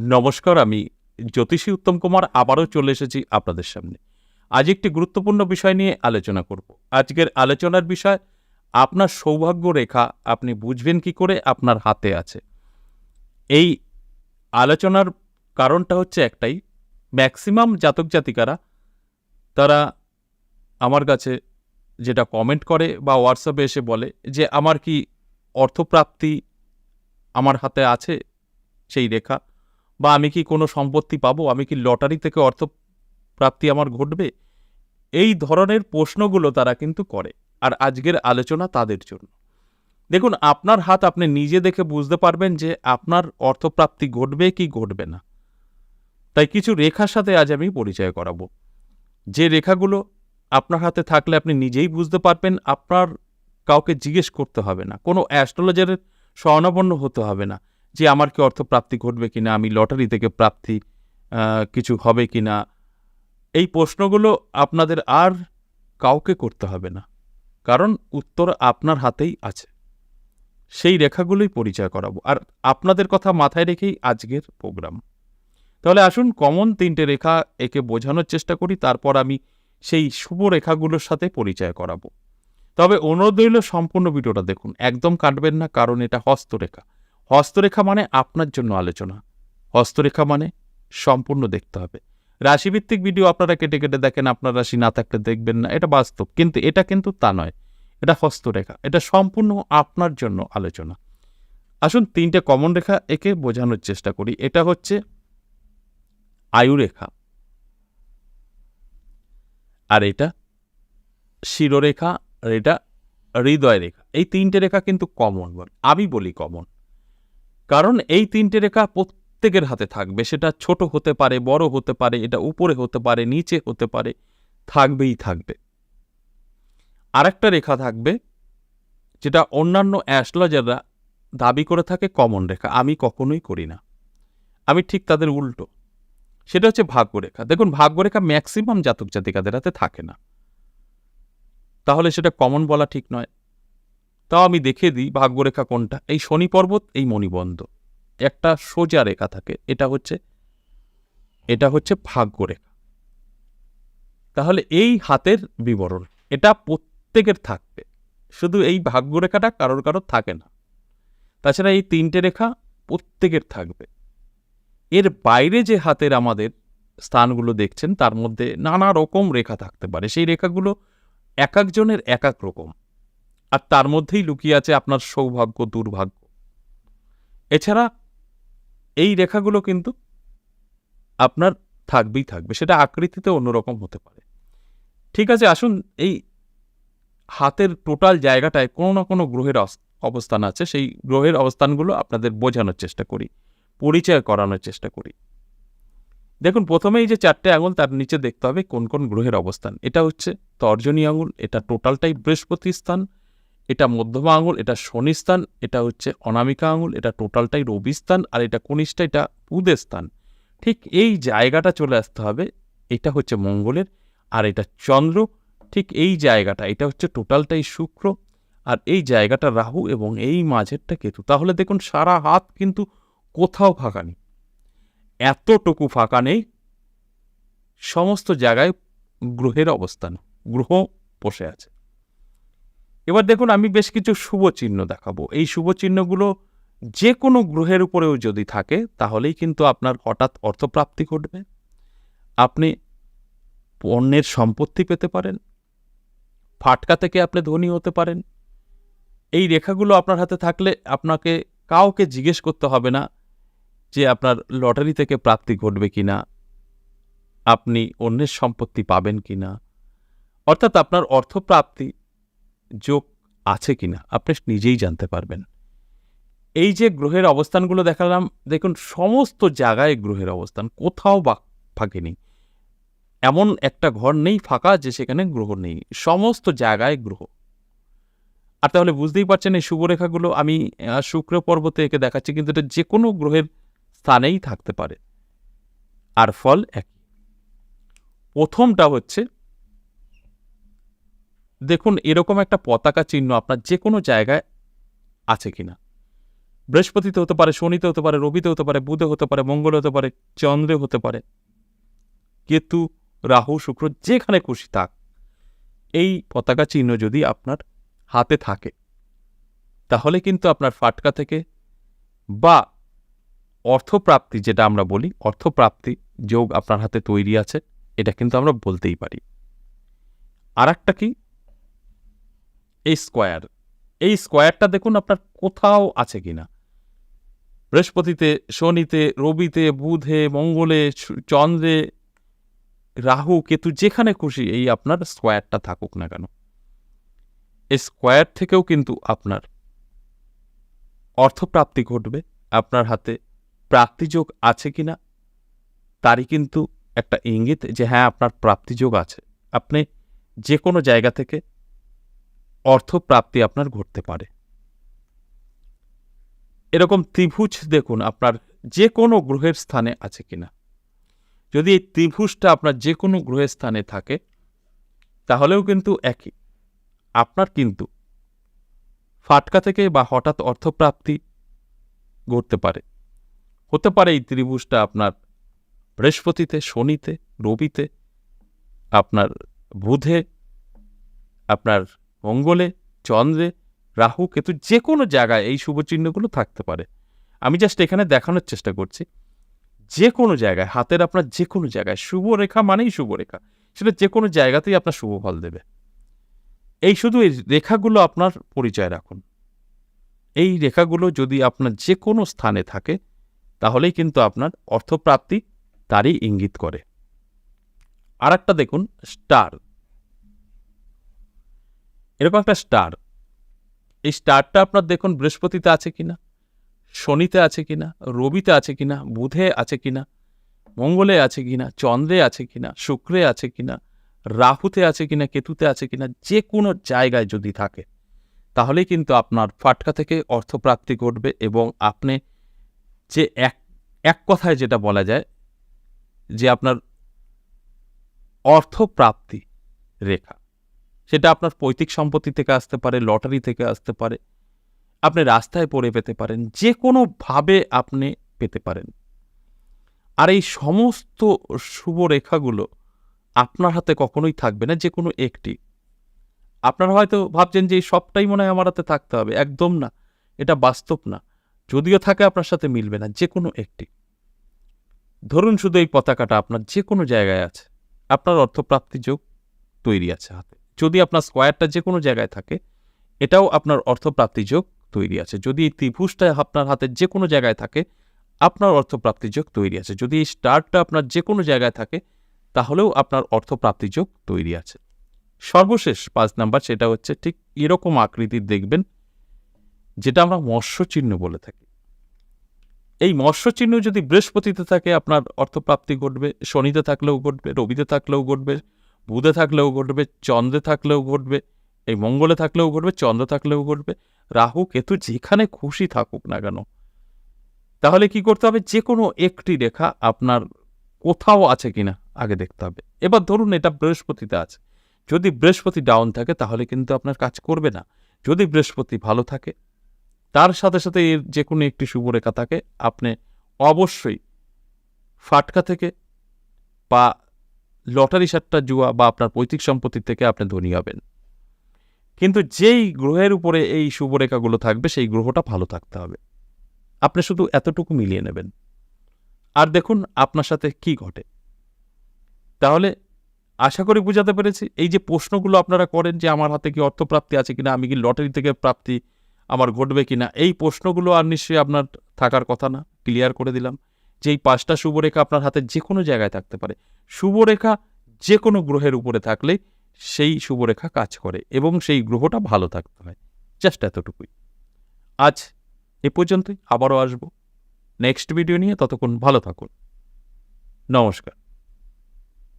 নমস্কার, আমি জ্যোতিষী উত্তম কুমার, আবারও চলে এসেছি আপনাদের সামনে। আজ একটি গুরুত্বপূর্ণ বিষয় নিয়ে আলোচনা করব। আজকের আলোচনার বিষয়, আপনার সৌভাগ্য রেখা, আপনি বুঝবেন কি করে আপনার হাতে আছে। এই আলোচনার কারণটা হচ্ছে একটাই, ম্যাক্সিমাম জাতক জাতিকারা, তারা আমার কাছে যেটা কমেন্ট করে বা হোয়াটসঅ্যাপে এসে বলে যে, আমার কি অর্থপ্রাপ্তি আমার হাতে আছে সেই রেখা? বা আমি কি কোনো সম্পত্তি পাবো? আমি কি লটারি থেকে অর্থ প্রাপ্তি আমার ঘটবে? এই ধরনের প্রশ্নগুলো তারা কিন্তু করে আর আজকের আলোচনা তাদের জন্য। দেখুন, আপনার হাত আপনি নিজে দেখে বুঝতে পারবেন যে আপনার অর্থপ্রাপ্তি ঘটবে কি ঘটবে না। তাই কিছু রেখার সাথে আজ আমি পরিচয় করাবো। যে রেখাগুলো আপনার হাতে থাকলে আপনি নিজেই বুঝতে পারবেন, আপনার কাউকে জিজ্ঞেস করতে হবে না। কোনো অ্যাস্ট্রোলজারের স্বর্ণাপন্ন হতে হবে না। যে আমার কি অর্থ প্রাপ্তি ঘটবে কিনা, আমি লটারি থেকে প্রাপ্তি কিছু হবে কিনা, এই প্রশ্নগুলো আপনাদের আর কাউকে করতে হবে না। কারণ উত্তর আপনার হাতেই আছে। সেই রেখাগুলোই পরিচয় করাবো। আর আপনাদের কথা মাথায় রেখেই আজকের প্রোগ্রাম। তাহলে আসুন, কমন তিনটে রেখা একে বোঝানোর চেষ্টা করি, তারপর আমি সেই শুভ রেখাগুলোর সাথে পরিচয় করাবো। তবে অনুরোধ রইল, সম্পূর্ণ ভিডিওটা দেখুন। একদম কাটবেন না, কারণ এটা হস্তরেখা হস্তরেখা মানে আপনার জন্য আলোচনা। হস্তরেখা মানে সম্পূর্ণ দেখতে হবে। রাশিভিত্তিক ভিডিও আপনারা কেটে কেটে দেখেন, আপনার রাশি না থাকলে দেখবেন না, এটা বাস্তব। কিন্তু এটা কিন্তু তা নয়, এটা হস্তরেখা, এটা সম্পূর্ণ আপনার জন্য আলোচনা। আসুন তিনটে কমন রেখা একে বোঝানোর চেষ্টা করি। এটা হচ্ছে আয়ুরেখা আর এটা শিরোরেখা আর এটা হৃদয় রেখা এই তিনটে রেখা কিন্তু কমন আমি বলি কমন কারণ এই তিনটে রেখা প্রত্যেকের হাতে থাকবে। সেটা ছোট হতে পারে, বড় হতে পারে, এটা উপরে হতে পারে, নিচে হতে পারে, থাকবেই থাকবে। আরেকটা রেখা থাকবে, যেটা অন্যান্য অ্যাস্ট্রোলজাররা দাবি করে থাকে কমন রেখা। আমি কখনোই করি না। আমি ঠিক তাদের উল্টো। সেটা হচ্ছে ভাগ্যরেখা। দেখুন, ভাগ্যরেখা ম্যাক্সিমাম জাতক জাতিকাদের হাতে থাকে না। তাহলে সেটা কমন বলা ঠিক নয়। তাও আমি দেখে দিই ভাগ্যরেখা কোনটা। এই শনি পর্বত, এই মণিবন্ধ। একটা সোজা রেখা থাকে, এটা হচ্ছে এটা হচ্ছে ভাগ্যরেখা। তাহলে এই হাতের বিবরণ, এটা প্রত্যেকের থাকবে। শুধু এই ভাগ্যরেখাটা কারোর কারোর থাকে না। তাছাড়া এই তিনটে রেখা প্রত্যেকের থাকবে। এর বাইরে যে হাতের আমাদের স্থানগুলো দেখছেন, তার মধ্যে নানা রকম রেখা থাকতে পারে। সেই রেখাগুলো এক একজনের এক এক রকম। আর তার মধ্যেই লুকিয়ে আছে আপনার সৌভাগ্য, দুর্ভাগ্য। এছাড়া এই রেখাগুলো কিন্তু আপনার থাকবেই থাকবে, সেটা আকৃতিতে অন্যরকম হতে পারে। ঠিক আছে, আসুন এই হাতের টোটাল জায়গাটায় কোনো না কোনো গ্রহের অবস্থান আছে, সেই গ্রহের অবস্থানগুলো আপনাদের বোঝানোর চেষ্টা করি, পরিচয় করানোর চেষ্টা করি। দেখুন, প্রথমেই যে চারটে আঙুল, তার নিচে দেখতে হবে কোন কোন গ্রহের অবস্থান। এটা হচ্ছে তর্জনী আঙুল, এটা টোটালটাই বৃহস্পতি স্থান এটা মধ্যমা আঙুল, এটা শনিস্থান এটা হচ্ছে অনামিকা আঙুল, এটা টোটালটাই রবি স্থান, আর এটা কনিষ্ঠা, এটা বুধের স্থান। ঠিক এই জায়গাটা চলে আসতে হবে, এটা হচ্ছে মঙ্গলের, আর এটা চন্দ্র, ঠিক এই জায়গাটা, এটা হচ্ছে টোটালটাই শুক্র, আর এই জায়গাটা রাহু এবং এই মাঝেরটা কেতু। তাহলে দেখুন, সারা হাত কিন্তু কোথাও ফাঁকা নেই। এতটুকু ফাঁকা নেই, সমস্ত জায়গায় গ্রহের অবস্থান, গ্রহ বসে আছে। এবার দেখুন, আমি বেশ কিছু শুভ চিহ্ন দেখাবো। এই শুভ চিহ্নগুলো যে কোনো গ্রহের উপরেও যদি থাকে, তাহলেই কিন্তু আপনার হঠাৎ অর্থপ্রাপ্তি ঘটবে। আপনি পণ্যের সম্পত্তি পেতে পারেন, ফাটকা থেকে আপনি ধনী হতে পারেন। এই রেখাগুলো আপনার হাতে থাকলে আপনাকে কাউকে জিজ্ঞেস করতে হবে না যে আপনার লটারি থেকে প্রাপ্তি ঘটবে কি না আপনি অন্যের সম্পত্তি পাবেন কি না অর্থাৎ আপনার অর্থপ্রাপ্তি যোগ আছে কিনা, আপনি নিজেই জানতে পারবেন। এই যে গ্রহের অবস্থানগুলো দেখালাম, দেখুন সমস্ত জায়গায় গ্রহের অবস্থান, কোথাও বা ফাঁকে নেই। এমন একটা ঘর নেই ফাঁকা যে সেখানে গ্রহ নেই, সমস্ত জায়গায় গ্রহ। আর তাহলে বুঝতেই পারছেন এই শুভরেখাগুলো, আমি শুক্র পর্বতে একে দেখাচ্ছি, কিন্তু এটা যে কোনো গ্রহের স্থানেই থাকতে পারে। আর ফল এক প্রথমটা হচ্ছে দেখুন, এরকম একটা পতাকা চিহ্ন আপনার যে কোনো জায়গায় আছে কিনা। বৃহস্পতিতে হতে পারে, শনিতে হতে পারে, রবিতে হতে পারে, বুধে হতে পারে, মঙ্গলে হতে পারে, চন্দ্রে হতে পারে, কেতু, রাহু, শুক্র, যেখানে খুশি থাক, এই পতাকা চিহ্ন যদি আপনার হাতে থাকে, তাহলে কিন্তু আপনার ফাটকা থেকে বা অর্থপ্রাপ্তি যেটা আমরা বলি, অর্থপ্রাপ্তি যোগ আপনার হাতে তৈরি আছে, এটা কিন্তু আমরা বলতেই পারি। আর একটা কি? এই স্কোয়ার এই স্কোয়ারটা দেখুন আপনার কোথাও আছে কিনা। বৃহস্পতিতে, শনিতে, রবিতে, বুধে, মঙ্গলে চন্দ্রে, রাহু, কেতু, যেখানে খুশি এই আপনার স্কোয়ারটা থাকুক না কেন। এই স্কোয়ার থেকেও কিন্তু আপনার অর্থপ্রাপ্তি ঘটবে। আপনার হাতে প্রাপ্তিযোগ আছে কিনা, তারই কিন্তু একটা ইঙ্গিত যে হ্যাঁ আপনার প্রাপ্তিযোগ আছে। আপনি যে কোনো জায়গা থেকে অর্থপ্রাপ্তি আপনার ঘটতে পারে। এরকম ত্রিভুজ দেখুন আপনার যে কোনো গ্রহের স্থানে আছে কিনা। যদি এই ত্রিভুজটা আপনার যে কোনো গ্রহের স্থানে থাকে, তাহলেও কিন্তু একই। আপনার কিন্তু ফাটকা থেকে বা হঠাৎ অর্থপ্রাপ্তি ঘটতে পারে। হতে পারে এই ত্রিভুজটা আপনার বৃহস্পতিতে, শনিতে, রবিতে, আপনার বুধে, আপনার মঙ্গলে, চন্দ্রে, রাহু, কেতু যে কোনো জায়গায় এই শুভচিহ্নগুলো থাকতে পারে। আমি জাস্ট এখানে দেখানোর চেষ্টা করছি। যে কোনো জায়গায়, হাতের আপনার যে কোনো জায়গায়, শুভ রেখা মানেই শুভ রেখা। সেটা যে কোনো জায়গাতেই আপনার শুভ ফল দেবে। এই শুধু এই রেখাগুলো আপনার পরিচয় রাখুন। এই রেখাগুলো যদি আপনার যে কোনো স্থানে থাকে, তাহলেই কিন্তু আপনার অর্থপ্রাপ্তি তারই ইঙ্গিত করে। আর একটা দেখুন, স্টার। এরকম একটা স্টার এই স্টারটা আপনার দেখুন বৃহস্পতিতে আছে কিনা, শনিতে আছে কিনা, রবিতে আছে কিনা, বুধে আছে কিনা, মঙ্গলে আছে কিনা, চন্দ্রে আছে কিনা, শুক্রে আছে কিনা, রাহুতে আছে কিনা, কেতুতে আছে কিনা, যে কোনো জায়গায় যদি থাকে তাহলে কিন্তু আপনার ফাটকা থেকে অর্থপ্রাপ্তি ঘটবে এবং আপনি যে এক এক কথায় যেটা বলা যায় যে আপনার অর্থপ্রাপ্তি রেখা। সেটা আপনার পৈতৃক সম্পত্তি থেকে আসতে পারে, লটারি থেকে আসতে পারে, আপনি রাস্তায় পড়ে পেতে পারেন যে কোনোভাবে আপনি পেতে পারেন। আর এই সমস্ত শুভ রেখাগুলো আপনার হাতে কখনোই থাকবে না যে কোনো একটি। আপনারা হয়তো ভাবছেন যে এই সবটাই মনে হয় আমার হাতে থাকতে হবে। একদম না, এটা বাস্তব না। যদিও থাকে আপনার সাথে মিলবে না যে কোনো একটি। ধরুন শুধু এই পতাকাটা আপনার যে কোনো জায়গায় আছে, আপনার অর্থপ্রাপ্তি যোগ তৈরি আছে হাতে। যদি আপনার স্কোয়ারটা যে কোনো জায়গায় থাকে, এটাও আপনার অর্থপ্রাপ্তি যোগ তৈরি আছে। যদি এই ত্রিভুজটা আপনার হাতের যে কোনো জায়গায় থাকে, আপনার অর্থপ্রাপ্তি যোগ তৈরি আছে। যদি এই স্টারটা আপনার যে কোনো জায়গায় থাকে, তাহলেও আপনার অর্থপ্রাপ্তি যোগ তৈরি আছে। সর্বশেষ পাঁচ নাম্বার সেটা হচ্ছে ঠিক এরকম আকৃতির দেখবেন, যেটা আমরা মৎস্য চিহ্ন বলে থাকি। এই মৎস্য চিহ্ন যদি বৃহস্পতিতে থাকে, আপনার অর্থপ্রাপ্তি ঘটবে, শনিতে থাকলেও ঘটবে, রবিতে থাকলেও ঘটবে বুধে থাকলেও ঘটবে, চন্দ্রে থাকলেও ঘটবে, এই মঙ্গলে থাকলেও ঘটবে, চন্দ্র থাকলেও ঘটবে, রাহু, কেতু যেখানে খুশি থাকুক না কেন, তাহলে কি করতে হবে? যে কোনো একটি রেখা আপনার কোথাও আছে কিনা আগে দেখতে হবে। এবার ধরুন এটা বৃহস্পতিতে আছে। যদি বৃহস্পতি ডাউন থাকে, তাহলে কিন্তু আপনার কাজ করবে না। যদি বৃহস্পতি ভালো থাকে, তার সাথে সাথে এর যে কোনো একটি শুভরেখা থাকে, আপনি অবশ্যই ফাটকা থেকে বা লটারি সাতটা জুয়া বা আপনার পৈতৃক সম্পত্তি থেকে আপনি ধনী হবেন। কিন্তু যেই গ্রহের উপরে এই শুভরেখাগুলো থাকবে, সেই গ্রহটা ভালো থাকতে হবে। আপনি শুধু এতটুকু মিলিয়ে নেবেন। আর দেখুন, আপনার সাথে কি ঘটে। তাহলে আশা করি বুঝাতে পেরেছি, এই যে প্রশ্নগুলো আপনারা করেন যে আমার হাতে কি অর্থপ্রাপ্তি আছে কিনা, আমি কি লটারি থেকে প্রাপ্তি আমার ঘটবে কিনা, এই প্রশ্নগুলো আর নিশ্চয়ই আপনার থাকার কথা না, ক্লিয়ার করে দিলাম। যে এই পাঁচটা শুভরেখা আপনার হাতে যে কোনো জায়গায় থাকতে পারে। শুভরেখা যে কোনো গ্রহের উপরে থাকলে সেই শুভরেখা কাজ করে এবং সেই গ্রহটা ভালো থাকতে হয়। জাস্ট এতটুকুই। আজ এ পর্যন্তই, আবারও আসব। নেক্সট ভিডিও নিয়ে ততক্ষণ ভালো থাকুন। নমস্কার।